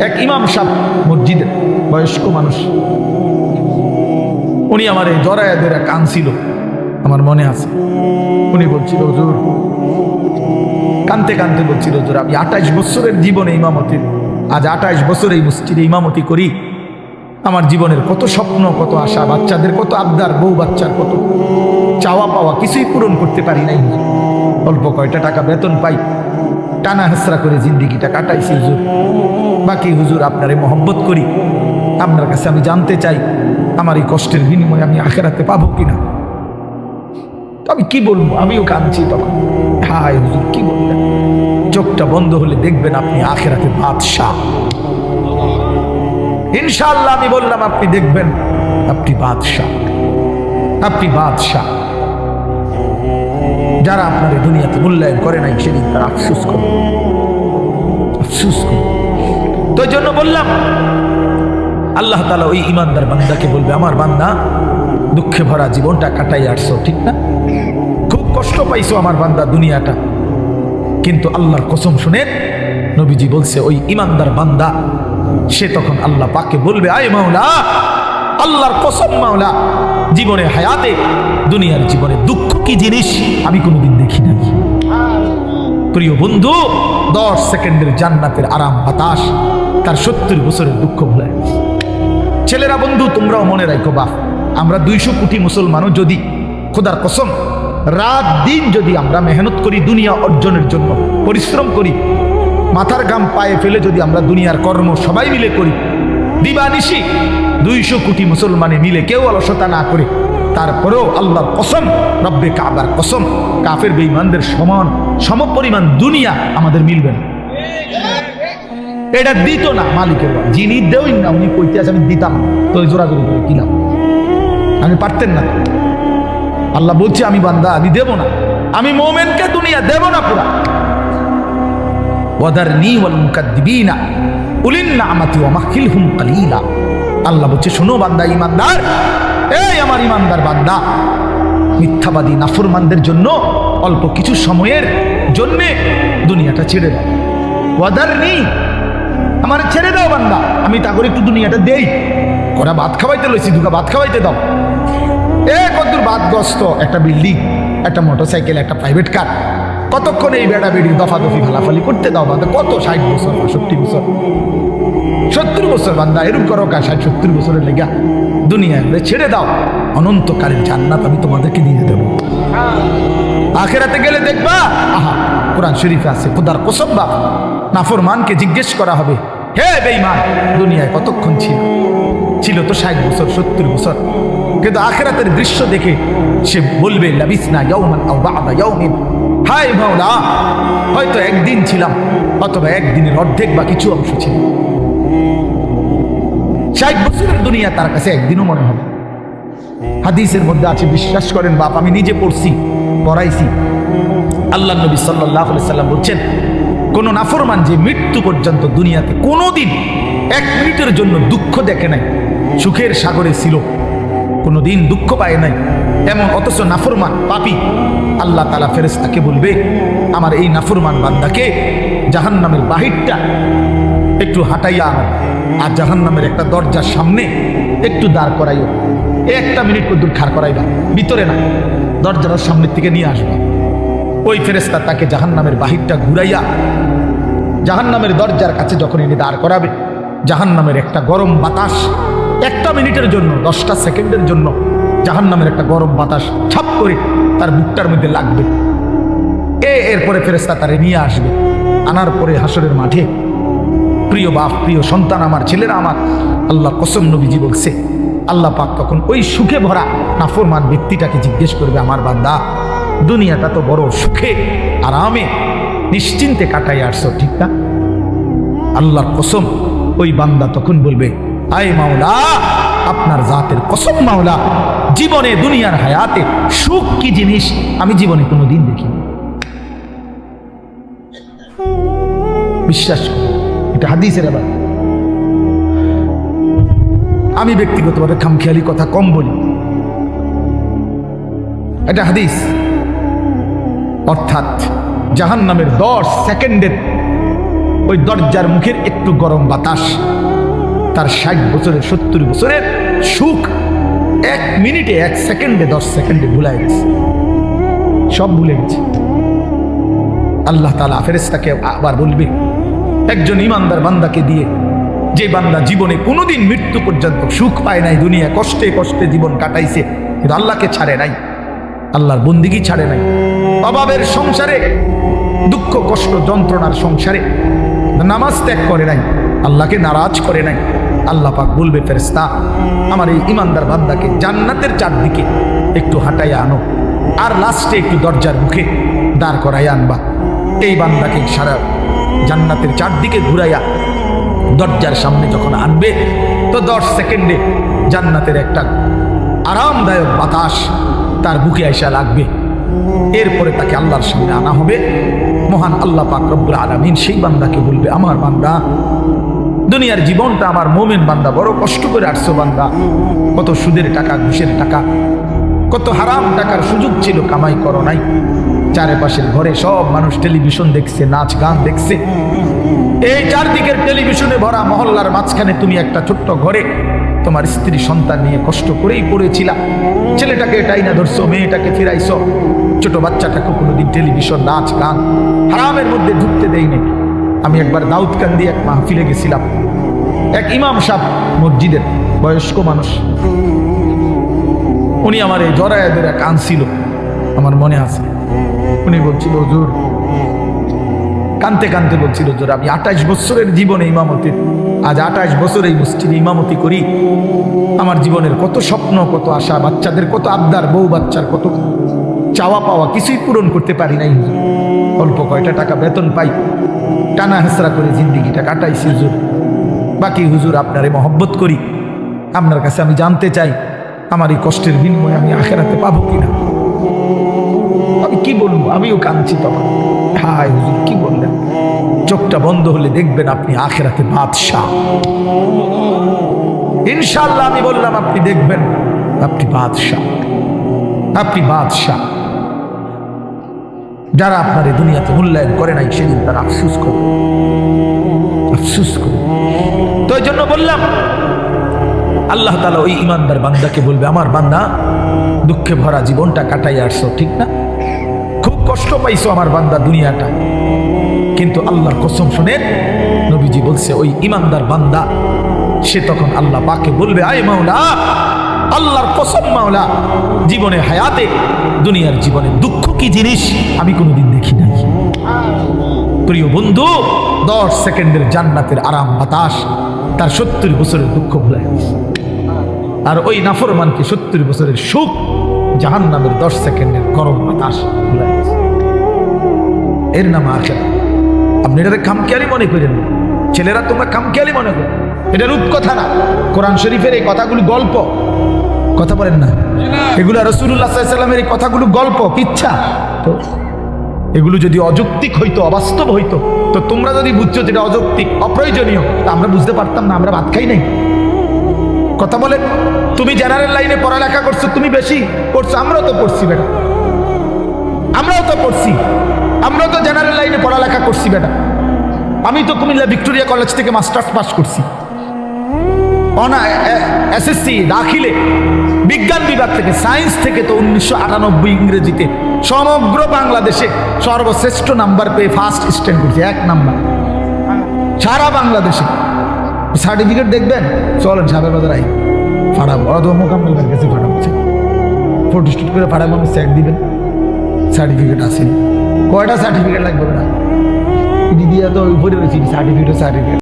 এক ইমাম সাহ মসজিদের বয়স্ক মানুষ। উনি আমার এই জরায়া ধরে কানছিল। আমার মনে আছে। উনি বলছিল, হুজুর, কানতে কানতে বলছিল, হুজুর, আমি আঠাইশ বছরের জীবনে ইমামতির আজ আঠাইশ বছর এই মসজিদে ইমামতি করি। আমার জীবনের কত স্বপ্ন, কত আশা, বাচ্চাদের কত আবদার, বউ বাচ্চার কত চাওয়া পাওয়া কিছুই পূরণ করতে পারি নাই। অল্প কয়টা টাকা বেতন পাই টানা হেসরা করে জিন্দিগিটা কাটাইছি হুজুর। বাকি হুজুর আপনারে মহব্বত করি। আপনার কাছে আমি জানতে চাই, আমার এই কষ্টের বিনিময়ে আমি আখেরাতে পাবো কিনা? তো আমি কি বলব? আমিও কাঁদছি তখন। হায় হুজুর, কি বলবেন? চোখটা বন্ধ হলে দেখবেন আপনি আখেরাতে বাদশাহ। ইনশাআল্লাহ আমি বললাম, আপনি দেখবেন, আপনি বাদশাহ। আপনি বাদশাহ। যারা আপনার দুনিয়াতে মূল্যায়ন করে নাই সেদিন তারা আফসুস করে আফসুস করে তো জন্য বললাম, আল্লাহ তালা ওই ইমানদার বান্দাকে বলবে, আমার বান্দা, দুঃখে ভরা জীবনটা কাটাই আসছো, ঠিক না? খুব কষ্ট পাইছো আমার বান্দা দুনিয়াটা। কিন্তু আল্লাহর কসম শুনেন নবীজি বলছে, ওই ইমানদার বান্দা, সে তখন আল্লাহ পাকে বলবে, আয় মাওলা, আল্লাহর কসম মাওলা জীবনে হায়াতে, দুনিয়ার জীবনে দুঃখ কি জিনিস আমি কোনোদিন দেখি নাই। প্রিয় বন্ধু, দশ সেকেন্ডের জান্নাতের আরাম বাতাস তার সত্তর বছরের দুঃখ ভুলে ছেলেরা বন্ধু, তোমরাও মনে রাখো বাপ, আমরা দুইশো কোটি মুসলমানও যদি, খোদার কসম, রাত দিন যদি আমরা মেহনত করি, দুনিয়া অর্জনের জন্য, পরিশ্রম করি, মাথার গাম পায়ে ফেলে যদি আমরা দুনিয়ার কর্ম সবাই মিলে করি দিবানিশি দুইশো কোটি মুসলমানে মিলে কেউ অলসতা না করে। তারপরেও আল্লাহর কসম, রব্বে কাবার কসম, কাফের বেঈমানদের সমান, সমপরিমাণ দুনিয়া আমাদের মিলবে না। এটা দিত না মালিকের যিনি দেউই না, উনি কইতে আছে, আমি দিতাম। তো জোরাজোরি করে কিলাম আমি পারতেন না। আল্লাহ বলছে, আমি বান্দা, আমি দেব না। আমি মোমেনকে দুনিয়া দেব না পুরা। ওয়াদার নি ওয়াল মুকাদ্দিবিনা। উলিন নামাতি ওয়া মাখিলহুম কালিলা। আল্লাহ বলছে, শোনো বান্দা, ইমানদার। এই আমার ইমানদার বান্দা, মিথ্যাবাদী, নাফরমানদের জন্য অল্প কিছু সময়ের জন্যে দুনিয়াটা ছেড়ে দাও। ওয়াদার নি আমার ছেড়ে দাও বান্দা, আমি তা করে একটু দুনিয়াটা দেই। ওরা ভাত খাওয়াইতে লইছি দুটা ভাত খাওয়াইতে দাও। এ কতদূর বাদগ্রস্ত একটা বিল্ডিং, একটা মোটরসাইকেল, একটা প্রাইভেট কার। কতক্ষণ এই বেড়া বেড়ি দফা দফি ফালাফালি করতে দাও বান্দা কত ষাট বছর পঁয়ষট্টি বছর? সত্তর বছর বান্দা এরকম করো কা ষাট, সত্তর বছরের লেগা দুনিয়া ছেড়ে দাও। অনন্তকালের জান্নাত আমি তোমাদেরকে দিয়ে দেবো। আখেরাতে গেলে দেখবা, আহা, কোরআন শরীফে আছে, খুদার কসম বাপ নাফরমানকে জিজ্ঞেস করা হবে, হে বেঈমান, দুনিয়ায় কতক্ষণ ছিল? ছিল তো ষাট বছর, সত্তর বছর। কিন্তু আখেরাতের দৃশ্য দেখে সে বলবে, লাবিসনা ইয়াউমান আও বা'দা ইয়াউমিন। হায় মাওলা হয়তো একদিন ছিলাম, অথবা একদিনের অর্ধেক বা কিছু অংশ ছিল। ষাট বছরের দুনিয়া তার কাছে একদিনও মনে হবে হাদিসের মধ্যে আছে, বিশ্বাস করেন, বাপ, আমি নিজে পড়ছি, পড়াইছি। আল্লাহ নবী সাল্লাহ সাল্লাম বলছেন, কোন নাফরমান যে মৃত্যু পর্যন্ত দুনিয়াতে কোনোদিন এক মিনিটের জন্য দুঃখ দেখে নাই, সুখের সাগরে ছিল, কোনোদিন দুঃখ পায় নাই এমন অথচ নাফরমান পাপি। আল্লাহ তালা ফেরেস্তাকে বলবে, আমার এই নাফরমান বান্দাকে জাহান্নামের বাহিরটা একটু হাঁটাইয়া আনো আর জাহান্নামের একটা দরজার সামনে একটু দাঁড় করাইও। একটা মিনিট কদ্দুর খাড় করাইবা, ভিতরে না, দরজার সামনের থেকে নিয়ে আসবা। ওই ফেরেস্তা তাকে জাহান্নামের বাহিরটা ঘুরাইয়া জাহান্নামের দরজার কাছে যখন এনে দাঁড় করাবে, জাহান্নামের একটা গরম বাতাস একটা মিনিটের জন্য, দশটা সেকেন্ডের জন্য জাহান্নামের একটা গরম বাতাস ছাপ করে তার বুকটার মধ্যে লাগবে। এ এরপরে ফেরেস্তা তারে নিয়ে আসবে। আনার পরে হাসরের মাঠে, প্রিয় বাপ, প্রিয় সন্তান আমার, ছেলেরা আমার, আল্লাহ কসম নবীজি বলছে, আল্লাহ পাক তখন ওই সুখে ভরা, নাফরমান ব্যক্তিটাকে জিজ্ঞেস করবে, আমার বান্দা, দুনিয়াটা তো বড় সুখে, আরামে, নিশ্চিন্তে কাটাই আসছো, ঠিক না? আল্লাহর কসম, ওই বান্দা তখন বলবে, আয় মাওলা আপনার জাতের কসম মাওলা, জীবনে, দুনিয়ার হায়াতে সুখ কি জিনিস আমি জীবনে কোনো দিন দেখিনি। বিশ্বাস এটা হাদিসের আবার আমি ব্যক্তিগতভাবে খামখেয়ালি কথা কম বলি। এটা হাদিস। অর্থাৎ জাহান নামের দশ সেকেন্ডের ওই দরজার মুখের একটু গরম বাতাস। তার ষাট বছরের, সত্তর বছরের সুখ এক মিনিটে, এক সেকেন্ডে, দশ সেকেন্ডে ভুলাই গেছে। সব ভুলে গেছে। আল্লাহ তালা ফেরেস্তাকে আবার বলবে, একজন ইমানদার বান্দাকে দিয়ে, যে বান্দা জীবনে কোনোদিন মৃত্যু পর্যন্ত সুখ পায় নাই, দুনিয়া কষ্টে কষ্টে জীবন কাটাইছে, কিন্তু আল্লাহকে ছাড়ে নাই, আল্লাহর বন্দিগি ছাড়ে নাই। অভাবের সংসারে, দুঃখ, কষ্ট, যন্ত্রণার সংসারে, নামাজ ত্যাগ করে নাই, আল্লাহকে নারাজ করে নাই। আল্লাহ পাক বলবে ফেরেস্তা আমার এই ইমানদার বান্দাকে জান্নাতের চারদিকে একটু হাঁটাইয়া আনো, আর লাস্টে একটু দরজার মুখে দাঁড় করাইয়া আনবা। এই বান্দাকে সারা জান্নাতের চারদিকে ঘুরাইয়া দরজার সামনে যখন আনবে, তো দশ সেকেন্ডে জান্নাতের একটা আরামদায়ক বাতাস তার বুকে আইসা লাগবে। এরপরে তাকে আল্লাহর সামনে আনা হবে। মহান আল্লাহ পাক রব্বুল আলামিন সেই বান্দাকে বলবে, আমার বান্দা দুনিয়ার জীবনটা আমার মোমেন বান্দা বড় কষ্ট করে আসছো বান্দা। কত সুদের টাকা, ঘুষের টাকা, কত হারাম টাকার সুযোগ ছিল, কামাই করো নাই। চারিপাশের ঘরে সব মানুষ টেলিভিশন দেখছে, নাচ গান দেখছে। এই চারদিকের টেলিভিশনে ভরা মহল্লার মাঝখানে তুমি একটা ছোট্ট ঘরে তোমার স্ত্রী সন্তান নিয়ে কষ্ট করেই পড়েছিলা। ছেলেটাকে এটাই না ধরছো, মেয়েটাকে ফিরাইছো। ছোট বাচ্চাটাকে কোনোদিন টেলিভিশন, নাচ গান হারামের মধ্যে ঢুকতে দেয়নি। আমি একবার দাউদকান্দি এক মাহফিলে গেছিলাম। এক ইমাম সাহ মসজিদের বয়স্ক মানুষ। উনি আমার এই জরায় ধরে কানছিল আমার মনে আছে। উনি বলছিল, হুজুর। কানতে কানতে বলছিল, হুজুর, আমি আঠাশ বছরের জীবনে ইমামতি, আজ আঠাশ বছর এই মসজিদে ইমামতি করি। আমার জীবনের কত স্বপ্ন, কত আশা, বাচ্চাদের কত আবদার, বউ বাচ্চার কত চাওয়া পাওয়া কিছুই পূরণ করতে পারি নাই অল্প কয়টা টাকা বেতন পাই টানা হেসরা করে জিন্দিগিটা কাটাইছি, হুজুর। বাকি হুজুর আপনারে মহব্বত করি। আপনার কাছে আমি জানতে চাই, আমার এই কষ্টের বিনিময়ে আমি আখেরাতে পাবো কিনা? আমি কি বলব? আমিও কাঁদছি তখন। হায় হুজুর, কি বললেন? চোখটা বন্ধ হলে দেখবেন আপনি আখেরাতে বাদশাহ। ইনশাল্লাহ আমি বললাম, আপনি দেখবেন আপনি বাদশাহ। আপনি বাদশাহ। যারা আপনার এই দুনিয়াতে মূল্যায়ন করে নাই, সেদিন তারা আফসুস করে আফসুস করে তো এই জন্য বললাম, আল্লাহ তালা ওই ইমানদার বান্দাকে বলবে, আমার বান্দা, দুঃখে ভরা জীবনটা কাটাই আসছো, ঠিক না? খুব কষ্ট পাইছো আমার বান্দা দুনিয়াটা। কিন্তু আল্লাহর কসম শোনেন নবীজি বলছে, ওই ইমানদার বান্দা, সে তখন আল্লাহ পাকে বলবে, আয় মাওলা আল্লাহর কসম মাওলা, জীবনে হায়াতে, দুনিয়ার জীবনে দুঃখ কি জিনিস আমি কোনোদিন দেখি নাই। প্রিয় বন্ধু, দশ সেকেন্ডের জান্নাতের আরাম বাতাস, তার সত্তর বছরের দুঃখ ভুলে আর ওই নাফরমানকে সত্তর বছরের সুখ জাহান নামের দশ সেকেন্ডের গরম বাতাস এর নাম আখেরা আপনি এটাকে খামখেয়ালি মনে করেন ছেলেরা তোমরা খামখেয়ালি মনে করো। এটা রূপকথা না। কোরআন শরীফের এই কথাগুলি গল্প। কথা বলেন না। এগুলো রসুল্লাহ এই কথাগুলো গল্প, ইচ্ছা। তো এগুলো যদি অযৌক্তিক হইতো, অবাস্তব হইতো, তো তোমরা যদি বুঝছ যেটা অযৌক্তিক, অপ্রয়োজনীয়, তা আমরা বুঝতে পারতাম না, আমরা ভাত খাই নাই। কথা বলেন, তুমি জেনারেল লাইনে পড়ালেখা করছ, তুমি বেশি পড়ছো, আমরাও তো পড়ছি বেটা। আমরাও তো পড়ছি, আমরাও তো জেনারেল লাইনে পড়ালেখা করছি বেটা। আমি তো কুমিল্লা ভিক্টোরিয়া কলেজ থেকে মাস্টার্স পাস করছি। অনা এসএসসি, দাখিলে। বিজ্ঞান বিভাগ থেকে, সায়েন্স থেকে তো উনিশশো আটানব্বই ইংরেজিতে সমগ্র বাংলাদেশে সর্বশ্রেষ্ঠ নাম্বার পেয়ে ফার্স্ট স্ট্যান্ড করছে, এক নাম্বার। সারা বাংলাদেশে। সার্টিফিকেট দেখবেন? চলেন, সাবেক বাজার আই। ফাড়াবো। ওরা তো মোকাম্মেল ভাইয়ের কাছে ফাড়াবো। ফটো স্টুট করে ফাড়াবো, আমি স্যাক দিবেন। সার্টিফিকেট আছে। কয়টা সার্টিফিকেট লাগবে না দিয়া তো উপরে রয়েছি সার্টিফিকেট সার্টিফিকেট